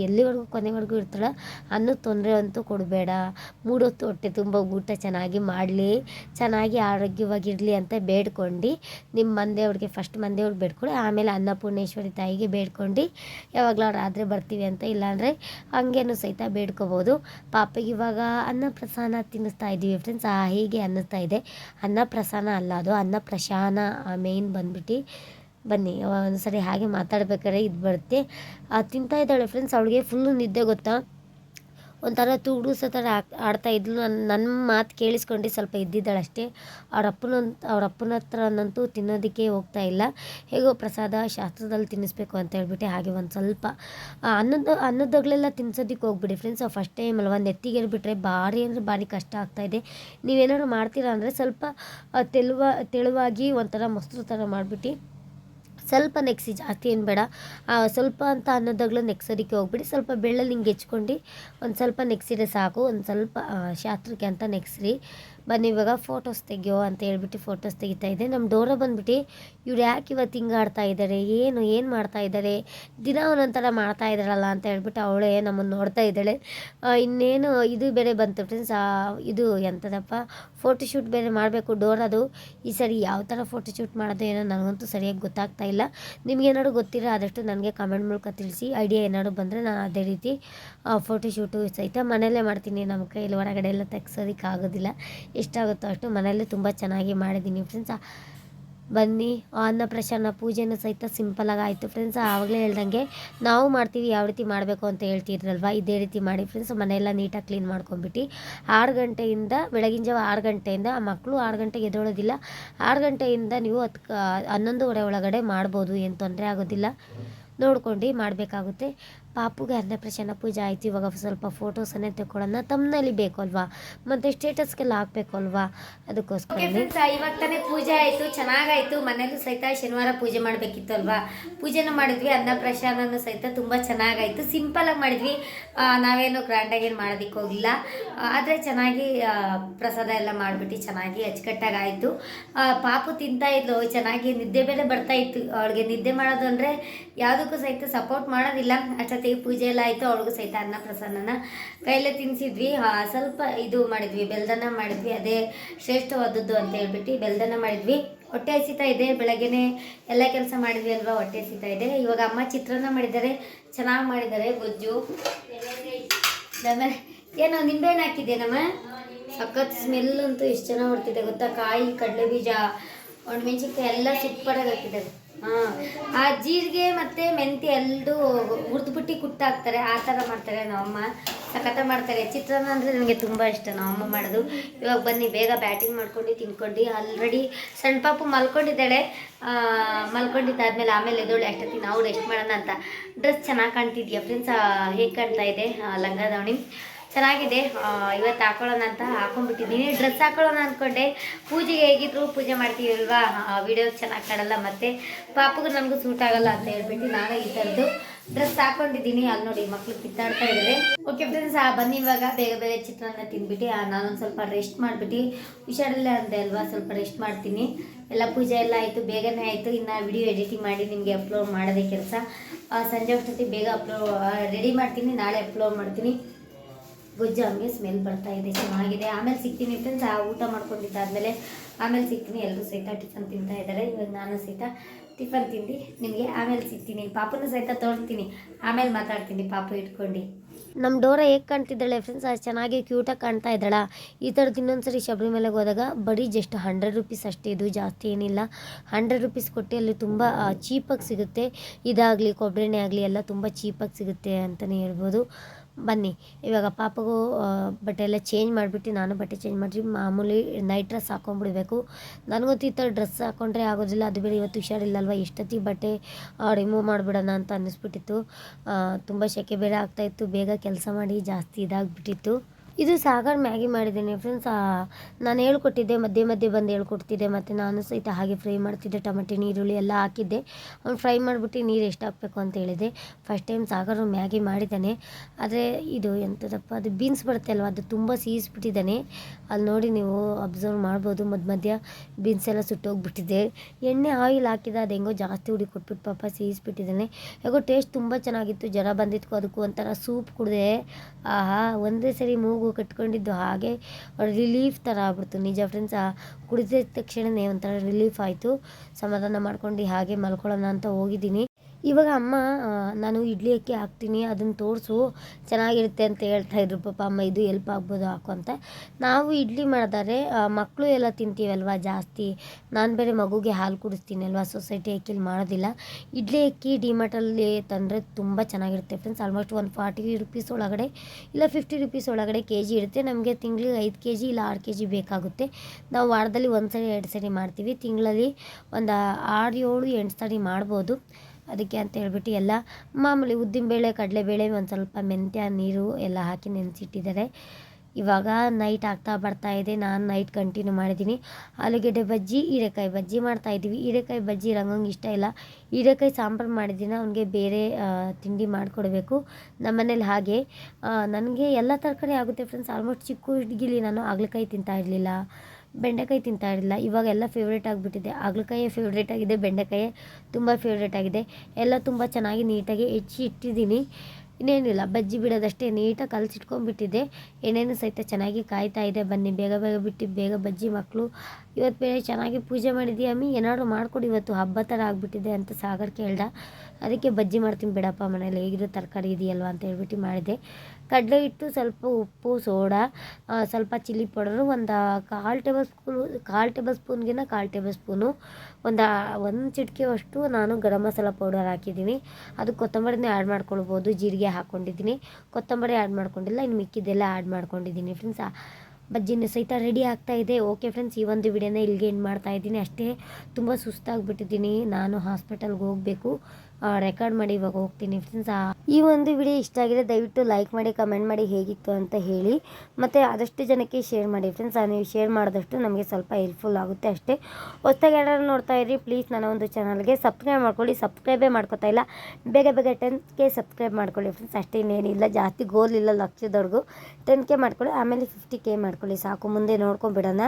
[SPEAKER 1] ಎಲ್ಲಿವರೆಗೂ ಕೊನೆವರೆಗೂ ಇರ್ತಾಳೆ ಅನ್ನ ತೊಂದರೆ ಅಂತೂ ಕೊಡಬೇಡ. ಮೂಡೊತ್ತು ಹೊಟ್ಟೆ ತುಂಬ ಊಟ ಚೆನ್ನಾಗಿ ಮಾಡಲಿ, ಚೆನ್ನಾಗಿ ಆರೋಗ್ಯವಾಗಿರಲಿ ಅಂತ ಬೇಡ್ಕೊಂಡು ನಿಮ್ಮ ಮಂದೆಯವ್ರಿಗೆ ಫಸ್ಟ್ ಮಂದೆಯವ್ರಿಗೆ ಬೇಡ್ಕೊಳ್ಳಿ ಆಮೇಲೆ ಅನ್ನಪೂರ್ಣೇಶ್ವರಿ ತಾಯಿಗೆ ಬೇಡ್ಕೊಂಡು, ಯಾವಾಗಲೂ ಆದರೆ ಬರ್ತೀವಿ ಅಂತ ಇಲ್ಲಾಂದರೆ ಹಂಗೇನು ಸಹಿತ ಬೇಡ್ಕೋಬೋದು. ಪಾಪಗೆ ಇವಾಗ ಅನ್ನ ಪ್ರಸಾನ ತಿನ್ನಿಸ್ತಾ ಇದ್ದೀವಿ ಫ್ರೆಂಡ್ಸ್ ಆ ಹೀಗೆ ಅನ್ನಿಸ್ತಾ ಇದೆ. ಅನ್ನ ಪ್ರಸಾನ ಅಲ್ಲ ಅದು, ಅನ್ನ ಪ್ರಶಾನ ಮೇಯ್ನ್ ಬಂದ್ಬಿಟ್ಟು ಬನ್ನಿ ಒಂದು ಸರಿ ಹಾಗೆ ಮಾತಾಡ್ಬೇಕಾದ್ರೆ ಇದು ಬರುತ್ತೆ. ತಿಂತಾ ಇದ್ದಾಳೆ ಫ್ರೆಂಡ್ಸ್ ಅವಳಿಗೆ ಫುಲ್ಲು ನಿದ್ದೆ ಗೊತ್ತಾ? ಒಂಥರ ತೂಡುಸ ಥರ ಆಡ್ತಾ ಇದ್ಲು. ನನ್ನ ನನ್ನ ಮಾತು ಕೇಳಿಸ್ಕೊಂಡು ಸ್ವಲ್ಪ ಇದ್ದಿದ್ದಾಳೆ ಅಷ್ಟೇ. ಅವ್ರ ಅಪ್ಪನ ಅವ್ರ ಅಪ್ಪನ ಹತ್ರನಂತೂ ತಿನ್ನೋದಕ್ಕೆ ಹೋಗ್ತಾ ಇಲ್ಲ. ಹೇಗೋ ಪ್ರಸಾದ ಶಾಸ್ತ್ರದಲ್ಲಿ ತಿನ್ನಿಸ್ಬೇಕು ಅಂತ ಹೇಳ್ಬಿಟ್ಟು ಹಾಗೆ ಒಂದು ಸ್ವಲ್ಪ ಅನ್ನದ, ಅನ್ನದಗಳೆಲ್ಲ ತಿನ್ಸೋದಕ್ಕೆ ಹೋಗ್ಬಿಡಿ ಫ್ರೆಂಡ್ಸ್ ಫಸ್ಟ್ ಟೈಮ್ ಅಲ್ವಾ? ನೆತ್ತಿಗೆ ಬಿಟ್ಟರೆ ಭಾರಿ ಅಂದರೆ ಭಾರಿ ಕಷ್ಟ ಆಗ್ತಾ ಇದೆ. ನೀವೇನಾದ್ರು ಮಾಡ್ತೀರಾ ಅಂದರೆ ಸ್ವಲ್ಪ ತೆಳುವ ತೆಳುವಾಗಿ ಒಂಥರ ಮೊಸರು ಥರ ಮಾಡಿಬಿಟ್ಟು ಸ್ವಲ್ಪ ನೆಕ್ಸಿ ಜಾಸ್ತಿ ಏನು ಬೇಡ. ಸ್ವಲ್ಪ ಅಂತ ಅನ್ನೋದಾಗಲೂ ನೆಕ್ಸೋದಕ್ಕೆ ಹೋಗ್ಬಿಡಿ. ಸ್ವಲ್ಪ ಬೆಳ್ಳಲ್ಲಿ ಹಿಂಗೆ ಹೆಚ್ಕೊಂಡು ಒಂದು ಸ್ವಲ್ಪ ನೆಕ್ಸಿದ್ರೆ ಸಾಕು. ಒಂದು ಸ್ವಲ್ಪ ಶಾಸ್ತ್ರಕ್ಕೆ ಅಂತ ನೆಕ್ಸ್ರಿ ಬನ್ನಿ, ಇವಾಗ ಫೋಟೋಸ್ ತೆಗಿಯೋ ಅಂತ ಹೇಳ್ಬಿಟ್ಟು ಫೋಟೋಸ್ ತೆಗಿತಾ ಇದೆ ನಮ್ಮ ಡೋರ ಬಂದ್ಬಿಟ್ಟು ಇವ್ರು ಯಾಕೆ ಇವತ್ತು ಹಿಂಗೆ ಆಡ್ತಾ ಇದ್ದಾರೆ ಏನು ಏನು ಮಾಡ್ತಾ ಇದ್ದಾರೆ ದಿನ ಒಂದೊಂಥರ ಮಾಡ್ತಾ ಇದ್ದಾರಲ್ಲ ಅಂತ ಹೇಳ್ಬಿಟ್ಟು ಅವಳೇ ನಮ್ಮನ್ನು ನೋಡ್ತಾ ಇದ್ದಾಳೆ. ಇನ್ನೇನು, ಇದು ಬೇರೆ ಬಂತು ಫ್ರೆಂಡ್ಸ್ ಇದು ಎಂಥದಪ್ಪ ಫೋಟೋಶೂಟ್ ಬೇರೆ ಮಾಡಬೇಕು ಡೋರ್ ಅದು. ಈ ಸರಿ ಯಾವ ಥರ ಫೋಟೋಶೂಟ್ ಮಾಡೋದು ಏನೋ ನನಗಂತೂ ಸರಿಯಾಗಿ ಗೊತ್ತಾಗ್ತಾ ಇಲ್ಲ. ನಿಮ್ಗೇನಾದ್ರು ಗೊತ್ತಿರೋ ಆದಷ್ಟು ನನಗೆ ಕಮೆಂಟ್ ಮೂಲಕ ತಿಳಿಸಿ ಐಡಿಯಾ ಏನಾದ್ರು ಬಂದರೆ ನಾನು ಅದೇ ರೀತಿ ಫೋಟೋಶೂಟು ಸಹಿತ ಮನೆಯಲ್ಲೇ ಮಾಡ್ತೀನಿ. ನಮ್ಮ ಕೈಯಲ್ಲಿ ಹೊರಗಡೆ ಎಲ್ಲ ತೆಗ್ಸೋದಕ್ಕೆ ಆಗೋದಿಲ್ಲ ಎಷ್ಟಾಗುತ್ತೋ ಅಷ್ಟು ಮನೆಯಲ್ಲಿ ತುಂಬ ಚೆನ್ನಾಗಿ ಮಾಡಿದ್ದೀನಿ ಫ್ರೆಂಡ್ಸ್. ಬನ್ನಿ, ಅನ್ನ ಪ್ರಶನ್ನ ಪೂಜೆನೂ ಸಹಿತ ಸಿಂಪಲಾಗಿ ಆಯಿತು ಫ್ರೆಂಡ್ಸ್. ಆವಾಗಲೇ ಹೇಳ್ದಂಗೆ ನಾವು ಮಾಡ್ತೀವಿ, ಯಾವ ರೀತಿ ಮಾಡಬೇಕು ಅಂತ ಹೇಳ್ತಿದ್ರಲ್ವ? ಇದೇ ರೀತಿ ಮಾಡಿ ಫ್ರೆಂಡ್ಸ್, ಮನೆಯೆಲ್ಲ ನೀಟಾಗಿ ಕ್ಲೀನ್ ಮಾಡ್ಕೊಂಬಿಟ್ಟು ಆರು ಗಂಟೆಯಿಂದ, ಬೆಳಗಿನ ಜಾವ ಆರು ಗಂಟೆಯಿಂದ, ಆ ಮಕ್ಕಳು ಆರು ಗಂಟೆಗೆ ಎದೊಳೋದಿಲ್ಲ ಆರು ಗಂಟೆಯಿಂದ ನೀವು ಹತ್ತು ಹನ್ನೊಂದುವರೆ ಒಳಗಡೆ ಮಾಡ್ಬೋದು, ಏನು ತೊಂದರೆ ಆಗೋದಿಲ್ಲ. ನೋಡ್ಕೊಂಡು ಮಾಡಬೇಕಾಗುತ್ತೆ. ಪಾಪುಗೆ ಅನ್ನಪ್ರಸನ್ನ ಪೂಜೆ ಆಯಿತು ಇವಾಗ ಸ್ವಲ್ಪ ಫೋಟೋಸನ್ನೇ ತೆಕ್ಕೊಳ್ಳೋಣ. ತಮ್ಮನಲ್ಲಿ ಬೇಕು ಅಲ್ವಾ? ಮತ್ತು ಸ್ಟೇಟಸ್ಗೆಲ್ಲ ಹಾಕ್ಬೇಕು ಅಲ್ವಾ ಅದಕ್ಕೋಸ್ಕರ ಇವಾಗ ತಾನೇ ಪೂಜೆ ಆಯಿತು. ಚೆನ್ನಾಗಾಯಿತು. ಮನೇಲೂ ಸಹಿತ ಶನಿವಾರ ಪೂಜೆ ಮಾಡಬೇಕಿತ್ತು ಅಲ್ವಾ? ಪೂಜೆನೂ ಮಾಡಿದ್ವಿ. ಅನ್ನ ಪ್ರಸಾದನೂ ಸಹಿತ ತುಂಬ ಚೆನ್ನಾಗಾಯಿತು. ಸಿಂಪಲಾಗಿ ಮಾಡಿದ್ವಿ. ನಾವೇನು ಗ್ರ್ಯಾಂಡಾಗಿ ಮಾಡೋದಕ್ಕೆ ಹೋಗಿಲ್ಲ ಆದರೆ ಚೆನ್ನಾಗಿ ಪ್ರಸಾದ ಎಲ್ಲ ಮಾಡಿಬಿಟ್ಟು ಚೆನ್ನಾಗಿ ಅಚ್ಚುಕಟ್ಟಾಗಿ ಆಯಿತು ಪಾಪು ತಿಂತಾ ಇದ್ಲು. ಚೆನ್ನಾಗಿ ನಿದ್ದೆ ಬೇರೆ ಬರ್ತಾ ಇತ್ತು. ಅವಳಿಗೆ ನಿದ್ದೆ ಮಾಡೋದು ಅಂದರೆ ಯಾವುದಕ್ಕೂ ಸಹಿತ ಸಪೋರ್ಟ್ ಮಾಡೋದಿಲ್ಲ. ಅಷ್ಟೊತ್ತಿಗೆ ಪೂಜೆ ಎಲ್ಲ ಆಯಿತು, ಅವಳಿಗೂ ಸಹಿತ ಅನ್ನ ಪ್ರಸನ್ನನ ಕೈಲೇ ತಿನ್ನಿಸಿದ್ವಿ ಸ್ವಲ್ಪ ಇದು ಮಾಡಿದ್ವಿ, ಬೆಲ್ದನ್ನ ಮಾಡಿದ್ವಿ, ಅದೇ ಶ್ರೇಷ್ಠವಾದದ್ದು ಅಂತ ಹೇಳ್ಬಿಟ್ಟು ಬೆಲ್ದನ್ನ ಮಾಡಿದ್ವಿ. ಹೊಟ್ಟೆ ಹಸಿತಾ ಇದೆ, ಬೆಳಗ್ಗೆನೆ ಎಲ್ಲ ಕೆಲಸ ಮಾಡಿದ್ವಿ ಅಲ್ವಾ, ಹೊಟ್ಟೆ ಹಸಿತಾ ಇದೆ. ಇವಾಗ ಅಮ್ಮ ಚಿತ್ರಾನ್ನ ಮಾಡಿದ್ದಾರೆ, ಚೆನ್ನಾಗಿ ಮಾಡಿದ್ದಾರೆ, ಗೊಜ್ಜು. ಏನು ಏನೋ, ನಿಂಬೆಹಣ್ಣು ಹಾಕಿದೆ ನಮ್ಮ ಸಖತ್ ಸ್ಮೆಲ್ ಅಂತೂ ಎಷ್ಟು ಚೆನ್ನಾಗಿ ಹೊಡ್ತಿದೆ ಗೊತ್ತಾ? ಕಾಯಿ ಕಡಲೆ ಬೀಜ ಒಣಮೆಣ್ಸಿನ್ಕಾಯಿ ಎಲ್ಲ ಸೂಪರಾಗಿ ಹಾಕಿದ್ದಾರೆ. ಹಾಂ. ಆ ಜೀರಿಗೆ ಮತ್ತು ಮೆಂತ್ಯ ಎರಡು ಹುರಿದ್ಬಿಟ್ಟು ಕುಟ್ಟಾಕ್ತಾರೆ, ಆ ಥರ ಮಾಡ್ತಾರೆ ನಮ್ಮಮ್ಮ. ಸಖತ್ತ ಮಾಡ್ತಾರೆ. ಚಿತ್ರಾನ್ನ ಅಂದರೆ ನನಗೆ ತುಂಬ ಇಷ್ಟ. ನಮ್ಮಮ್ಮ ಮಾಡೋದು. ಇವಾಗ ಬನ್ನಿ, ಬೇಗ ಬ್ಯಾಟಿಂಗ್ ಮಾಡ್ಕೊಂಡು ತಿನ್ಕೊಂಡು. ಆಲ್ರೆಡಿ ಸಣ್ಣ ಪಾಪು ಮಲ್ಕೊಂಡಿದ್ದಾಳೆ. ಮಲ್ಕೊಂಡಿದ್ದಾದ್ಮೇಲೆ ಆಮೇಲೆ ಎದೋಳು ಅಷ್ಟೊತ್ತಿಗೆ ನಾವು ರೆಸ್ಟ್ ಮಾಡೋಣ ಅಂತ. ಡ್ರೆಸ್ ಚೆನ್ನಾಗಿ ಕಾಣ್ತಿದ್ಯಾ ಫ್ರೆಂಡ್ಸ್? ಹೇಗೆ ಕಾಣ್ತಾ ಇದೆ? ಲಂಗ ದಾವಣಿ. ಚೆನ್ನಾಗಿದೆ. ಇವತ್ತು ಹಾಕೊಳ್ಳೋಣ ಅಂತ ಹಾಕೊಂಡ್ಬಿಟ್ಟಿದ್ದೀನಿ. ಡ್ರೆಸ್ ಹಾಕೊಳ್ಳೋಣ ಅಂದ್ಕೊಂಡೆ ಪೂಜೆಗೆ ಹೇಗಿದ್ರು ಪೂಜೆ ಮಾಡ್ತೀವಿ ಅಲ್ವಾ? ವಿಡಿಯೋ ಚೆನ್ನಾಗಿ ಕಾಣಲ್ಲ ಮತ್ತು. ಪಾಪಗೂ ನನಗೂ ಸೂಟ್ ಆಗಲ್ಲ ಅಂತ ಹೇಳ್ಬಿಟ್ಟು ನಾನು ಈ ಥರದ್ದು ಡ್ರೆಸ್ ಹಾಕೊಂಡಿದ್ದೀನಿ. ಅಲ್ಲಿ ನೋಡಿ ಮಕ್ಳು ಕಿತ್ತಾಡ್ತಾ ಇದ್ದಾರೆ ಓಕೆ ಫ್ರೆಂಡ್ಸ್ ಬನ್ನಿ ಇವಾಗ. ಬೇಗ ಬೇಗ ಚಿತ್ರಾನ್ನ ತಿಂದ್ಬಿಟ್ಟು ನಾನೊಂದು ಸ್ವಲ್ಪ ರೆಸ್ಟ್ ಮಾಡಿಬಿಟ್ಟು, ಹುಷಾರಲ್ಲೇ ಅಂದೆ ಅಲ್ವಾ? ಸ್ವಲ್ಪ ರೆಸ್ಟ್ ಮಾಡ್ತೀನಿ. ಎಲ್ಲ ಪೂಜೆ ಎಲ್ಲ ಆಯಿತು. ಬೇಗನೆ ಆಯಿತು. ಇನ್ನು ವಿಡಿಯೋ ಎಡಿಟಿಂಗ್ ಮಾಡಿ ನಿಮಗೆ ಅಪ್ಲೋಡ್ ಮಾಡೋದೇ ಕೆಲಸ. ಸಂಜೆ ಅಷ್ಟೊತ್ತಿಗೆ ಬೇಗ ಅಪ್ಲೋಡ್ ರೆಡಿ ಮಾಡ್ತೀನಿ. ನಾಳೆ ಅಪ್ಲೋಡ್ ಮಾಡ್ತೀನಿ. ಗೊಜ್ಜು ಹಂಗೆ ಸ್ಮೆಲ್ ಬರ್ತಾ ಇದೆ, ಚೆನ್ನಾಗಿದೆ. ಆಮೇಲೆ ಸಿಗ್ತೀನಿ ಫ್ರೆಂಡ್ಸ್ ಆ ಊಟ ಮಾಡ್ಕೊಂಡಿದ್ದಾದ್ಮೇಲೆ ಆಮೇಲೆ ಸಿಗ್ತೀನಿ. ಎಲ್ಲರೂ ಸಹಿತ ಟಿಫನ್ ತಿಂತಾ ಇದ್ದಾರೆ. ಇವಾಗ ನಾನು ಸಹಿತ ಟಿಫನ್ ತಿಂದು ನಿಮಗೆ ಆಮೇಲೆ ಸಿಗ್ತೀನಿ. ಪಾಪನ ಸಹಿತ ತೋರಿಸ್ತೀನಿ. ಆಮೇಲೆ ಮಾತಾಡ್ತೀನಿ ಪಾಪು ಇಟ್ಕೊಂಡು. ನಮ್ಮ ಡೋರ ಹೇಗೆ ಕಾಣ್ತಿದ್ದಾಳೆ ಫ್ರೆಂಡ್ಸ್ ಅದು ಚೆನ್ನಾಗಿ ಕ್ಯೂಟಾಗಿ ಕಾಣ್ತಾ ಇದ್ದಾಳ. ಈ ಥರದ್ದು ಇನ್ನೊಂದ್ಸರಿ ಶಬರಿಮಲೆಗೆ ಹೋದಾಗ ಬರೀ ಜಸ್ಟ್ ಹಂಡ್ರೆಡ್ ರುಪೀಸ್ ಅಷ್ಟೇ, ಇದು ಜಾಸ್ತಿ ಏನಿಲ್ಲ. ಹಂಡ್ರೆಡ್ ರುಪೀಸ್ ಕೊಟ್ಟು ಅಲ್ಲಿ ತುಂಬ ಚೀಪಾಗಿ ಸಿಗುತ್ತೆ. ಇದಾಗಲಿ ಕೊಬ್ಬರಿ ಎಣ್ಣೆ ಆಗಲಿ, ಎಲ್ಲ ತುಂಬ ಚೀಪಾಗಿ ಸಿಗುತ್ತೆ ಅಂತಲೇ ಹೇಳ್ಬೋದು. ಬನ್ನಿ. ಇವಾಗ ಪಾಪಗೂ ಬಟ್ಟೆ ಎಲ್ಲ ಚೇಂಜ್ ಮಾಡಿಬಿಟ್ಟು ನಾನು ಬಟ್ಟೆ ಚೇಂಜ್ ಮಾಡಿ ಮಾಮೂಲಿ ನೈಟ್ ಡ್ರೆಸ್ ಹಾಕೊಂಡ್ಬಿಡ್ಬೇಕು. ನನಗೊತ್ತು ಈ ಥರ ಡ್ರೆಸ್ ಹಾಕೊಂಡ್ರೆ ಆಗೋದಿಲ್ಲ. ಅದು ಬೇರೆ ಇವತ್ತು ಹುಷಾರಿಲ್ಲಲ್ವ? ಎಷ್ಟೊತ್ತಿ ಬಟ್ಟೆ ರಿಮೂವ್ ಮಾಡಿಬಿಡೋಣ ಅಂತ ಅನ್ನಿಸ್ಬಿಟ್ಟಿತ್ತು. ತುಂಬ ಸೆಕೆ ಬೇರೆ ಆಗ್ತಾಯಿತ್ತು ಬೇಗ ಕೆಲಸ ಮಾಡಿ ಜಾಸ್ತಿ ಇದಾಗ್ಬಿಟ್ಟಿತ್ತು. ಇದು ಸಾಗರ್ ಮ್ಯಾಗಿ ಮಾಡಿದ್ದೀನಿ ಫ್ರೆಂಡ್ಸ್ ನಾನು ಹೇಳ್ಕೊಟ್ಟಿದ್ದೆ, ಮಧ್ಯೆ ಮಧ್ಯೆ ಬಂದು ಹೇಳ್ಕೊಡ್ತಿದ್ದೆ, ಮತ್ತು ನಾನು ಸಹಿತ ಹಾಗೆ ಫ್ರೈ ಮಾಡ್ತಿದ್ದೆ, ಟೊಮೆಟೊ ನೀರುಳ್ಳಿ ಎಲ್ಲ ಹಾಕಿದ್ದೆ. ಅವ್ನು ಫ್ರೈ ಮಾಡಿಬಿಟ್ಟು ನೀರು ಎಷ್ಟು ಹಾಕಬೇಕು ಅಂತ ಹೇಳಿದೆ. ಫಸ್ಟ್ ಟೈಮ್ ಸಾಗರ್ ಮ್ಯಾಗಿ ಮಾಡಿದ್ದಾನೆ. ಆದರೆ ಇದು ಎಂಥದಪ್ಪ ಅದು ಬೀನ್ಸ್ ಬರುತ್ತೆ ಅಲ್ವ, ಅದು ತುಂಬ ಸೀಸ್ಬಿಟ್ಟಿದ್ದಾನೆ. ಅಲ್ಲಿ ನೋಡಿ ನೀವು ಅಬ್ಸರ್ವ್ ಮಾಡ್ಬೋದು ಮಧ್ಯ ಮಧ್ಯ ಬೀನ್ಸ್ ಎಲ್ಲ ಸುಟ್ಟೋಗ್ಬಿಟ್ಟಿದೆ. ಎಣ್ಣೆ ಆಯಿಲ್ ಹಾಕಿದ, ಅದು ಹೆಂಗೋ ಜಾಸ್ತಿ ಹುಡಿ ಕೊಟ್ಬಿಟ್ಟು ಪಾಪ ಸೀಸ್ಬಿಟ್ಟಿದ್ದಾನೆ. ಹೇಗೋ ಟೇಸ್ಟ್ ತುಂಬ ಚೆನ್ನಾಗಿತ್ತು, ಜ್ವರ ಬಂದಿತ್ತು ಅದಕ್ಕೂ ಒಂಥರ ಸೂಪ್ ಕುಡಿದೆ. ಆಹಾ, ಒಂದೇ ಸರಿ ಮೂಗು ಕಟ್ಕೊಂಡಿದ್ದು ಹಾಗೆ ರಿಲೀಫ್ ಥರ ಆಗ್ಬಿಡ್ತು. ನಿಜ ಫ್ರೆಂಡ್ಸ್ ಕುಡಿದ ತಕ್ಷಣವೇ ಒಂಥರ ರಿಲೀಫ್ ಆಯಿತು. ಸಮಾಧಾನ ಮಾಡ್ಕೊಂಡು ಹಾಗೆ ಮಲ್ಕೊಳ್ಳೋಣ ಅಂತ ಹೋಗಿದ್ದೀನಿ. ಇವಾಗ ಅಮ್ಮ ನಾನು ಇಡ್ಲಿ ಅಕ್ಕಿ ಹಾಕ್ತೀನಿ, ಅದನ್ನು ತೋರಿಸು, ಚೆನ್ನಾಗಿರುತ್ತೆ ಅಂತ ಹೇಳ್ತಾ ಇದ್ರು. ಪಾಪ ಅಮ್ಮ, ಇದು ಎಲ್ಪ್ ಆಗ್ಬೋದು, ಹಾಕು ಅಂತ. ನಾವು ಇಡ್ಲಿ ಮಾಡಿದರೆ ಮಕ್ಕಳು ಎಲ್ಲ ತಿಂತೀವಲ್ವ ಜಾಸ್ತಿ? ನಾನು ಬೇರೆ ಮಗುಗೆ ಹಾಲು ಕುಡಿಸ್ತೀನಿ ಅಲ್ವಾ ಸೊಸೈಟಿ ಅಕ್ಕಿಲಿ ಮಾಡೋದಿಲ್ಲ. ಇಡ್ಲಿ ಅಕ್ಕಿ ಡಿಮಾರ್ಟಲ್ಲಿ ತಂದರೆ ತುಂಬ ಚೆನ್ನಾಗಿರುತ್ತೆ ಫ್ರೆಂಡ್ಸ್ ಆಲ್ಮೋಸ್ಟ್ ಒಂದು ಫಾರ್ಟಿ ರುಪೀಸ್ ಒಳಗಡೆ ಇಲ್ಲ ಫಿಫ್ಟಿ ರುಪೀಸ್ ಒಳಗಡೆ ಕೆ ಜಿ ಇರುತ್ತೆ. ನಮಗೆ ತಿಂಗಳಿಗೆ ಐದು ಕೆ ಜಿ ಇಲ್ಲ ಆರು ಕೆ ಜಿ ಬೇಕಾಗುತ್ತೆ. ನಾವು ವಾರದಲ್ಲಿ ಒಂದು ಸರಿ ಎರಡು ಸರಿ ಮಾಡ್ತೀವಿ. ತಿಂಗಳಲ್ಲಿ ಒಂದು ಆರು ಏಳು, ಎಂಟು ಸರಿ ಮಾಡ್ಬೋದು. ಅದಕ್ಕೆ ಅಂತ ಹೇಳ್ಬಿಟ್ಟು ಎಲ್ಲ ಮಾಮೂಲಿ ಉದ್ದಿನಬೇಳೆ ಕಡಲೆಬೇಳೆ ಒಂದು ಸ್ವಲ್ಪ ಮೆಂತ್ಯ, ನೀರು ಎಲ್ಲ ಹಾಕಿ ನೆನೆಸಿಟ್ಟಿದ್ದಾರೆ. ಇವಾಗ ನೈಟ್ ಆಗ್ತಾ ಬರ್ತಾ ಇದೆ. ನಾನು ನೈಟ್ ಕಂಟಿನ್ಯೂ ಮಾಡಿದ್ದೀನಿ. ಆಲೂಗೆಡ್ಡೆ ಬಜ್ಜಿ, ಹೀರೆಕಾಯಿ ಬಜ್ಜಿ ಮಾಡ್ತಾ ಇದ್ದೀವಿ. ಹೀರೆಕಾಯಿ ಬಜ್ಜಿ ರಂಗಂಗೆ ಇಷ್ಟ ಇಲ್ಲ. ಹೀರೆಕಾಯಿ ಸಾಂಬಾರು ಮಾಡಿದ್ದೀನಿ ಅವನಿಗೆ ಬೇರೆ ತಿಂಡಿ ಮಾಡಿಕೊಡ್ಬೇಕು. ನಮ್ಮನೇಲಿ ಹಾಗೆ. ನನಗೆ ಎಲ್ಲ ತರಕಾರಿ ಆಗುತ್ತೆ ಫ್ರೆಂಡ್ಸ್ ಆಲ್ಮೋಸ್ಟ್ ಚಿಕ್ಕ ಹುಡುಗಿಲಿ ನಾನು ಹಾಗಲಕಾಯಿ ತಿಂತಾ ಇರಲಿಲ್ಲ. ಬೆಂಡೆಕಾಯಿ ತಿಂತಾ ಇರಲಿಲ್ಲ. ಇವಾಗ ಎಲ್ಲ ಫೇವ್ರೇಟ್ ಆಗಿಬಿಟ್ಟಿದೆ. ಹಾಗಲಕಾಯಿ ಫೇವ್ರೇಟ್ ಆಗಿದೆ. ಬೆಂಡೆಕಾಯಿ ತುಂಬ ಫೇವ್ರೇಟ್ ಆಗಿದೆ. ಎಲ್ಲ ತುಂಬ ಚೆನ್ನಾಗಿ ನೀಟಾಗಿ ಹೆಚ್ಚಿ ಇಟ್ಟಿದ್ದೀನಿ. ಇನ್ನೇನಿಲ್ಲ, ಬಜ್ಜಿ ಬಿಡೋದಷ್ಟೇ ನೀಟಾಗಿ ಕಲಸಿಟ್ಕೊಂಡ್ಬಿಟ್ಟಿದ್ದೆ ಏನೇನು ಸಹಿತ ಚೆನ್ನಾಗಿ ಕಾಯ್ತಾ ಇದೆ. ಬನ್ನಿ, ಬೇಗ ಬೇಗ ಬಿಟ್ಟು ಬೇಗ ಬಜ್ಜಿ ಮಕ್ಕಳು. ಇವತ್ತು ಬೇರೆ ಚೆನ್ನಾಗಿ ಪೂಜೆ ಮಾಡಿದ್ದೀಯ ಅಮ್ಮಿ? ಏನಾದ್ರು ಮಾಡಿಕೊಡಿ ಇವತ್ತು. ಹಬ್ಬ ಥರ ಆಗಿಬಿಟ್ಟಿದೆ ಅಂತ ಸಾಗರ್ ಕೇಳ್ದ. ಅದಕ್ಕೆ ಬಜ್ಜಿ ಮಾಡ್ತೀನಿ ಬಿಡಪ್ಪ, ಮನೇಲಿ ಹೇಗಿರೋ ತರಕಾರಿ ಇದೆಯಲ್ವ ಅಂತ ಹೇಳ್ಬಿಟ್ಟು ಮಾಡಿದೆ. ಕಡಲೆ ಹಿಟ್ಟು, ಸ್ವಲ್ಪ ಉಪ್ಪು, ಸೋಡಾ ಸ್ವಲ್ಪ ಚಿಲ್ಲಿ ಪೌಡರು, ಒಂದು ಕಾಲು ಟೇಬಲ್ ಸ್ಪೂನು, ಕಾಲು ಟೇಬಲ್ ಸ್ಪೂನ್ಗಿನ ಕಾಲು ಟೇಬಲ್ ಸ್ಪೂನು, ಒಂದು ಒಂದು ಚಿಟಿಕೆ ಅಷ್ಟು ನಾನು ಗರಂ ಮಸಾಲ ಪೌಡರ್ ಹಾಕಿದ್ದೀನಿ. ಅದು ಕೊತ್ತಂಬರಿನೇ ಆ್ಯಡ್ ಮಾಡ್ಕೊಳ್ಬೋದು, ಜೀರಿಗೆ ಹಾಕ್ಕೊಂಡಿದ್ದೀನಿ. ಕೊತ್ತಂಬರಿ ಆ್ಯಡ್ ಮಾಡ್ಕೊಂಡಿಲ್ಲ, ಇನ್ನು ಮಿಕ್ಕಿದ್ದೆಲ್ಲ ಆ್ಯಡ್ ಮಾಡ್ಕೊಂಡಿದ್ದೀನಿ ಫ್ರೆಂಡ್ಸ್. ಬಜ್ಜಿನ ಸಹಿತ ರೆಡಿ ಆಗ್ತಾ ಇದೆ. ಓಕೆ ಫ್ರೆಂಡ್ಸ್, ಈ ಒಂದು ವಿಡಿಯೋನ ಇಲ್ಲಿಗೆ ಎಂಡ್ ಮಾಡ್ತಾ ಇದ್ದೀನಿ. ಅಷ್ಟೇ, ತುಂಬ ಸುಸ್ತಾಗಿಬಿಟ್ಟಿದ್ದೀನಿ. ನಾನು ಹಾಸ್ಪಿಟಲ್ಗೆ ಹೋಗಬೇಕು. ರೆಕಾರ್ಡ್ ಮಾಡಿ ಇವಾಗ ಹೋಗ್ತೀನಿ. ಫ್ರೆಂಡ್ಸ್ ಈ ಒಂದು ವಿಡಿಯೋ ಇಷ್ಟ ಆಗಿದೆ ದಯವಿಟ್ಟು ಲೈಕ್ ಮಾಡಿ ಕಮೆಂಟ್ ಮಾಡಿ ಹೇಗಿತ್ತು ಅಂತ ಹೇಳಿ. ಮತ್ತು ಆದಷ್ಟು ಜನಕ್ಕೆ ಶೇರ್ ಮಾಡಿ. ಫ್ರೆಂಡ್ಸ್ ನೀವು ಶೇರ್ ಮಾಡಿದಷ್ಟು ನಮಗೆ ಸ್ವಲ್ಪ ಹೆಲ್ಪ್ಫುಲ್ ಆಗುತ್ತೆ ಅಷ್ಟೇ. ಹೊಸ್ದಾಗಿ ಯಾರು ನೋಡ್ತಾ ಇರಿ ಪ್ಲೀಸ್ ನನ್ನ ಒಂದು ಚಾನಲ್ಗೆ ಸಬ್ಸ್ಕ್ರೈಬ್ ಮಾಡ್ಕೊಳ್ಳಿ. ಸಬ್ಸ್ಕ್ರೈಬೇ ಮಾಡ್ಕೊತಾ ಇಲ್ಲ. ಬೇಗ ಬೇಗ ಟೆನ್ಗೆ ಸಬ್ಸ್ಕ್ರೈಬ್ ಮಾಡ್ಕೊಳ್ಳಿ. ಫ್ರೆಂಡ್ಸ್ ಅಷ್ಟೇ ಇನ್ನೇನಿಲ್ಲ. ಜಾಸ್ತಿ ಗೋಲ್ ಇಲ್ಲ ಲಕ್ಷದವರೆಗೂ. ಟೆನ್ ಕೆ ಮಾಡ್ಕೊಳ್ಳಿ. ಆಮೇಲೆ ಫಿಫ್ಟಿ ಕೆ ಮಾಡ್ಕೊಳ್ಳಿ. ಸಾಕು. ಮುಂದೆ ನೋಡ್ಕೊಂಬಿಡೋಣ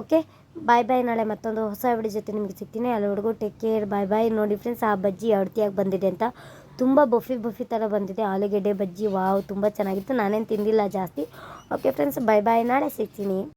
[SPEAKER 1] ಓಕೆ ಬಾಯ್ ಬಾಯ್ ನಾಳೆ ಮತ್ತೊಂದು ಹೊಸ ವಿಡಿಯೋ ಜೊತೆ ನಿಮಗೆ ಸಿಗ್ತೀನಿ. ಅಲ್ಲಿವರೆಗೂ ಟೇಕ್ ಕೇರ್ ಬಾಯ್ ಬಾಯ್ ನೋಡಿ ಫ್ರೆಂಡ್ಸ್ ಆ ಬಜ್ಜಿ ಅಡ್ತಿಯಾಗಿ ಬಂದಿದೆ ಅಂತ ತುಂಬ ಬಫಿ ಬಫಿ ಥರ ಬಂದಿದೆ. ಆಲೂಗೆಡ್ಡೆ ಬಜ್ಜಿ, ವಾವ್, ತುಂಬ ಚೆನ್ನಾಗಿತ್ತು. ನಾನೇನು ತಿಂದಿಲ್ಲ ಜಾಸ್ತಿ. ಓಕೆ ಫ್ರೆಂಡ್ಸ್ ಬಾಯ್ ಬಾಯ್ ನಾಳೆ ಸಿಗ್ತೀನಿ.